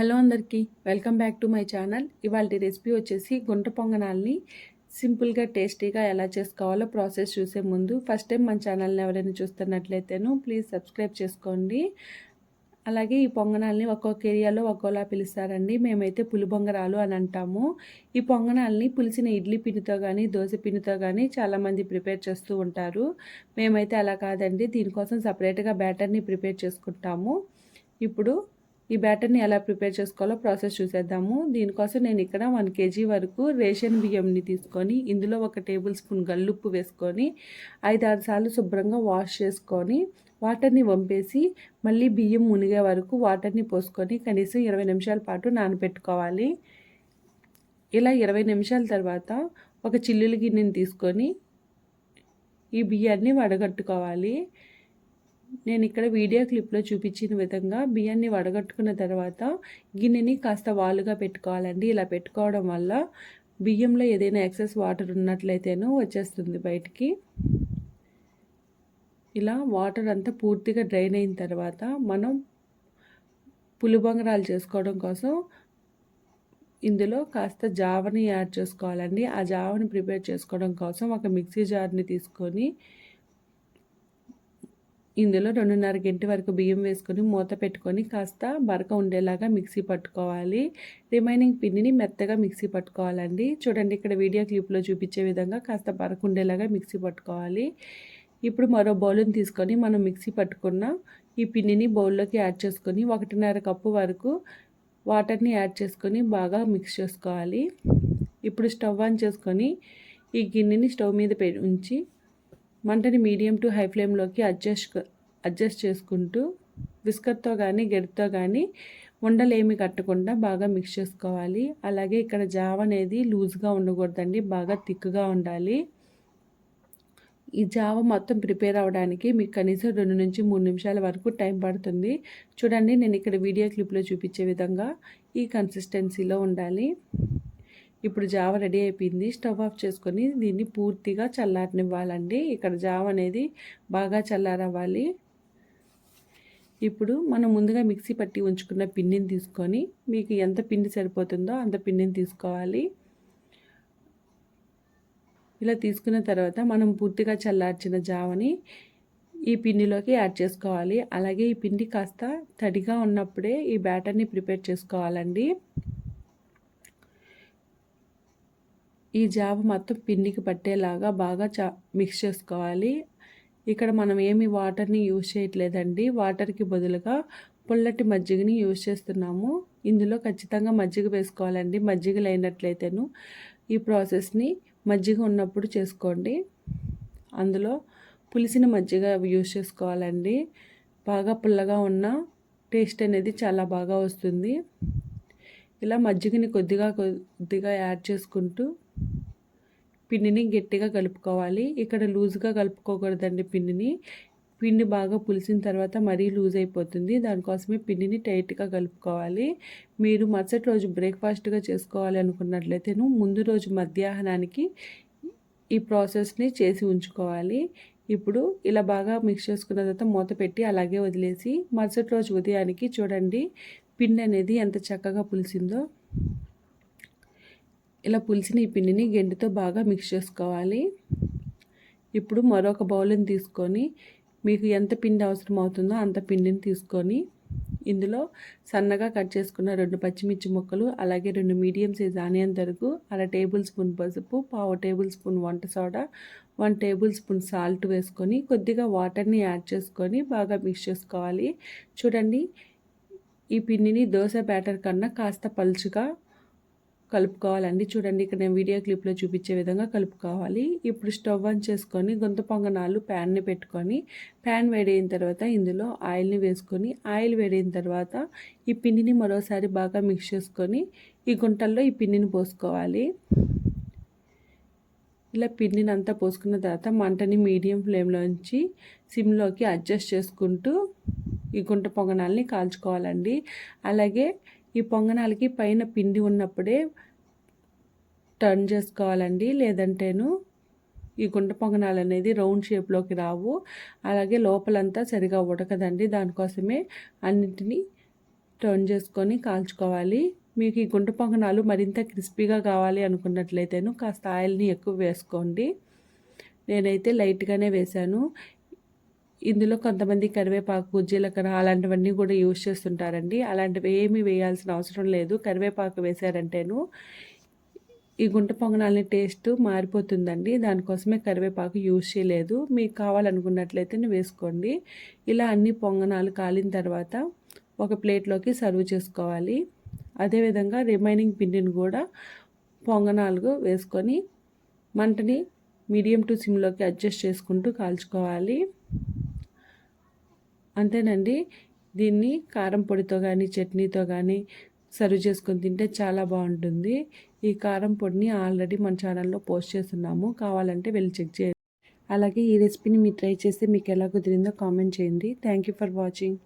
Hello అందరికీ welcome back to my channel. ఇవాళ recipe వచ్చేసి గుంట పొంగనాల్ని సింపుల్గా టేస్టీగా ఎలా చేసుకోవాలో ప్రాసెస్ చూసే ముందు ఫస్ట్ టైం మన ఛానల్ని ఎవరైనా చూస్తున్నట్లయితేను ప్లీజ్ సబ్స్క్రైబ్ చేసుకోండి. అలాగే ఈ పొంగనాల్ని ఒక్కొక్క ఏరియాలో ఒక్కోలా పిలుస్తారండి. మేమైతే పులిబొంగరాలు అని అంటాము. ఈ పొంగనాల్ని పులిసిన ఇడ్లీ పిండితో కానీ దోశ పిండితో కానీ చాలామంది ప్రిపేర్ చేస్తూ ఉంటారు. మేమైతే అలా కాదండి. దీనికోసం సపరేట్గా బ్యాటర్ని ప్రిపేర్ చేసుకుంటాము. ఇప్పుడు ఈ బ్యాటర్ని ఎలా ప్రిపేర్ చేసుకోవాలో ప్రాసెస్ చూసేద్దాము. దీనికోసం నేను ఇక్కడ వన్ కేజీ వరకు రేషన్ బియ్యంని తీసుకొని ఇందులో ఒక టేబుల్ స్పూన్ గల్లుప్పు వేసుకొని ఐదారు సార్లు శుభ్రంగా వాష్ చేసుకొని వాటర్ని వంపేసి మళ్ళీ బియ్యం మునిగే వరకు వాటర్ని పోసుకొని కనీసం ఇరవై నిమిషాల పాటు నానబెట్టుకోవాలి. ఇలా ఇరవై నిమిషాల తర్వాత ఒక చిల్లులు గిన్నెని తీసుకొని ఈ బియ్యాన్ని వడగట్టుకోవాలి. నేను ఇక్కడ వీడియో క్లిప్లో చూపించిన విధంగా బియ్యాన్ని వడగట్టుకున్న తర్వాత గిన్నెని కాస్త వాలుగా పెట్టుకోవాలండి. ఇలా పెట్టుకోవడం వల్ల బియ్యంలో ఏదైనా ఎక్సెస్ వాటర్ ఉన్నట్లయితేనో వచ్చేస్తుంది బయటికి. ఇలా వాటర్ అంతా పూర్తిగా డ్రైన్ అయిన తర్వాత మనం పులిబొంగరాలు చేసుకోవడం కోసం ఇందులో కాస్త జావని యాడ్ చేసుకోవాలండి. ఆ జావని ప్రిపేర్ చేసుకోవడం కోసం ఒక మిక్సీ జార్ని తీసుకొని ఇందులో రెండున్నర గంట వరకు బియ్యం వేసుకొని మూత పెట్టుకొని కాస్త బరక ఉండేలాగా మిక్సీ పట్టుకోవాలి. రిమైనింగ్ పిండిని మెత్తగా మిక్సీ పట్టుకోవాలండి. చూడండి ఇక్కడ వీడియో క్లిప్లో చూపించే విధంగా కాస్త బరక ఉండేలాగా మిక్సీ పట్టుకోవాలి. ఇప్పుడు మరో బౌల్ని తీసుకొని మనం మిక్సీ పట్టుకున్న ఈ పిండిని బౌల్లోకి యాడ్ చేసుకొని ఒకటిన్నర కప్పు వరకు వాటర్ని యాడ్ చేసుకొని బాగా మిక్స్ చేసుకోవాలి. ఇప్పుడు స్టవ్ ఆన్ చేసుకొని ఈ గిన్నెని స్టవ్ మీద ఉంచి మంటని మీడియం టు హై ఫ్లేమ్లోకి అడ్జస్ట్ అడ్జస్ట్ చేసుకుంటూ విస్కర్తో కానీ గెడ్తో కానీ ఉండలేమి కట్టకుండా బాగా మిక్స్ చేసుకోవాలి. అలాగే ఇక్కడ జావ అనేది లూజ్గా ఉండకూడదండి బాగా థిక్గా ఉండాలి. ఈ జావ మొత్తం ప్రిపేర్ అవ్వడానికి మీకు కనీసం రెండు నుంచి మూడు నిమిషాల వరకు టైం పడుతుంది. చూడండి నేను ఇక్కడ వీడియో క్లిప్లో చూపించే విధంగా ఈ కన్సిస్టెన్సీలో ఉండాలి. ఇప్పుడు జావ రెడీ అయిపోయింది. స్టవ్ ఆఫ్ చేసుకొని దీన్ని పూర్తిగా చల్లారనివ్వాలండి. ఇక్కడ జావ అనేది బాగా చల్లారవ్వాలి. ఇప్పుడు మనం ముందుగా మిక్సీ పట్టి ఉంచుకున్న పిండిని తీసుకొని మీకు ఎంత పిండి సరిపోతుందో అంత పిండిని తీసుకోవాలి. ఇలా తీసుకున్న తర్వాత మనం పూర్తిగా చల్లార్చిన జావని ఈ పిండిలోకి యాడ్ చేసుకోవాలి. అలాగే ఈ పిండి కాస్త తడిగా ఉన్నప్పుడే ఈ బ్యాటర్ని ప్రిపేర్ చేసుకోవాలండి. ఈ జావ మొత్తం పిండికి పట్టేలాగా బాగా చా మిక్స్ చేసుకోవాలి. ఇక్కడ మనం ఏమి వాటర్ని యూజ్ చేయట్లేదండి. వాటర్కి బదులుగా పుల్లటి మజ్జిగని యూజ్ చేస్తున్నాము. ఇందులో ఖచ్చితంగా మజ్జిగ వేసుకోవాలండి. మజ్జిగ లేనట్లయితేను ఈ ప్రాసెస్ని మజ్జిగ ఉన్నప్పుడు చేసుకోండి. అందులో పులిసిన మజ్జిగ యూజ్ చేసుకోవాలండి. బాగా పుల్లగా ఉన్న టేస్ట్ అనేది చాలా బాగా వస్తుంది. ఇలా మజ్జిగని కొద్దిగా కొద్దిగా యాడ్ చేసుకుంటూ పిండిని గట్టిగా కలుపుకోవాలి. ఇక్కడ లూజ్గా కలుపుకోకూడదండి పిండిని. పిండి బాగా పులిసిన తర్వాత మరీ లూజ్ అయిపోతుంది. దానికోసమే పిండిని టైట్గా కలుపుకోవాలి. మీరు మరుసటి రోజు బ్రేక్ఫాస్ట్గా చేసుకోవాలి అనుకున్నట్లయితేను ముందు రోజు మధ్యాహ్నానికి ఈ ప్రాసెస్ని చేసి ఉంచుకోవాలి. ఇప్పుడు ఇలా బాగా మిక్స్ చేసుకున్న తర్వాత మూత పెట్టి అలాగే వదిలేసి మరుసటి రోజు ఉదయానికి చూడండి పిండి అనేది ఎంత చక్కగా పులిసిందో. ఇలా పులిసిన ఈ పిండిని గెంటితో బాగా మిక్స్ చేసుకోవాలి. ఇప్పుడు మరొక బౌల్ని తీసుకొని మీకు ఎంత పిండి అవసరం అవుతుందో అంత పిండిని తీసుకొని ఇందులో సన్నగా కట్ చేసుకున్న రెండు పచ్చిమిర్చి ముక్కలు అలాగే రెండు మీడియం సైజ్ ఆనియన్ తరుగు అర టేబుల్ స్పూన్ పసుపు పావు టేబుల్ స్పూన్ వంట soda one tablespoon salt వేసుకొని కొద్దిగా వాటర్ని యాడ్ చేసుకొని బాగా మిక్స్ చేసుకోవాలి. చూడండి ఈ పిండిని దోశ బ్యాటర్ కన్నా కాస్త పలుచుగా కలుపుకోవాలండి చూడండి ఇక్కడ నేను వీడియో క్లిప్లో చూపించే విధంగా కలుపుకోవాలి. ఇప్పుడు స్టవ్ ఆన్ చేసుకొని గొంత పొంగనాలు ప్యాన్ని పెట్టుకొని ప్యాన్ వేడైన తర్వాత ఇందులో ఆయిల్ని వేసుకొని ఆయిల్ వేడైన తర్వాత ఈ పిండిని మరోసారి బాగా మిక్స్ చేసుకొని ఈ గుంటల్లో ఈ పిండిని పోసుకోవాలి. ఇలా పిండిని అంతా పోసుకున్న తర్వాత మంటని మీడియం ఫ్లేమ్లోంచి సిమ్లోకి అడ్జస్ట్ చేసుకుంటూ ఈ గుంట పొంగనాల్ని కాల్చుకోవాలండి. అలాగే ఈ పొంగనాలకి పైన పిండి ఉన్నప్పుడే టర్న్ చేసుకోవాలండి. లేదంటేను ఈ గుంట పొంగనాలు అనేది రౌండ్ షేప్లోకి రావు. అలాగే లోపలంతా సరిగా ఉడకదండి. దానికోసమే అన్నింటినీ టర్న్ చేసుకొని కాల్చుకోవాలి. మీకు ఈ గుంట పొంగనాలు మరింత క్రిస్పీగా కావాలి అనుకున్నట్లయితేను కాస్త ఆయిల్ని ఎక్కువ వేసుకోండి. నేనైతే లైట్గానే వేశాను. ఇందులో కొంతమంది కరివేపాకు జీలకర్ర అలాంటివన్నీ కూడా యూజ్ చేస్తుంటారండి. అలాంటివి ఏమీ వేయాల్సిన అవసరం లేదు. కరివేపాకు వేశారంటేను ఈ గుంట పొంగనాలని టేస్ట్ మారిపోతుందండి. దానికోసమే కరివేపాకు యూజ్ చేయలేదు. మీకు కావాలనుకున్నట్లయితే వేసుకోండి. ఇలా అన్ని పొంగనాలు కాలిన తర్వాత ఒక ప్లేట్లోకి సర్వ్ చేసుకోవాలి. అదేవిధంగా రిమైనింగ్ పిండిని కూడా పొంగనాలుగు వేసుకొని మంటని మీడియం టు సిమ్లోకి అడ్జస్ట్ చేసుకుంటూ కాల్చుకోవాలి. అంతేనండి. దీన్ని కారం పొడితో కానీ చట్నీతో కానీ సర్వ్ చేసుకొని తింటే చాలా బాగుంటుంది. ఈ కారం పొడిని ఆల్రెడీ మన ఛానల్లో పోస్ట్ చేస్తున్నాము. కావాలంటే వెళ్ళి చెక్ చేయండి. అలాగే ఈ రెసిపీని మీరు ట్రై చేస్తే మీకు ఎలా కుదిరిందో కామెంట్ చేయండి. Thank you for watching.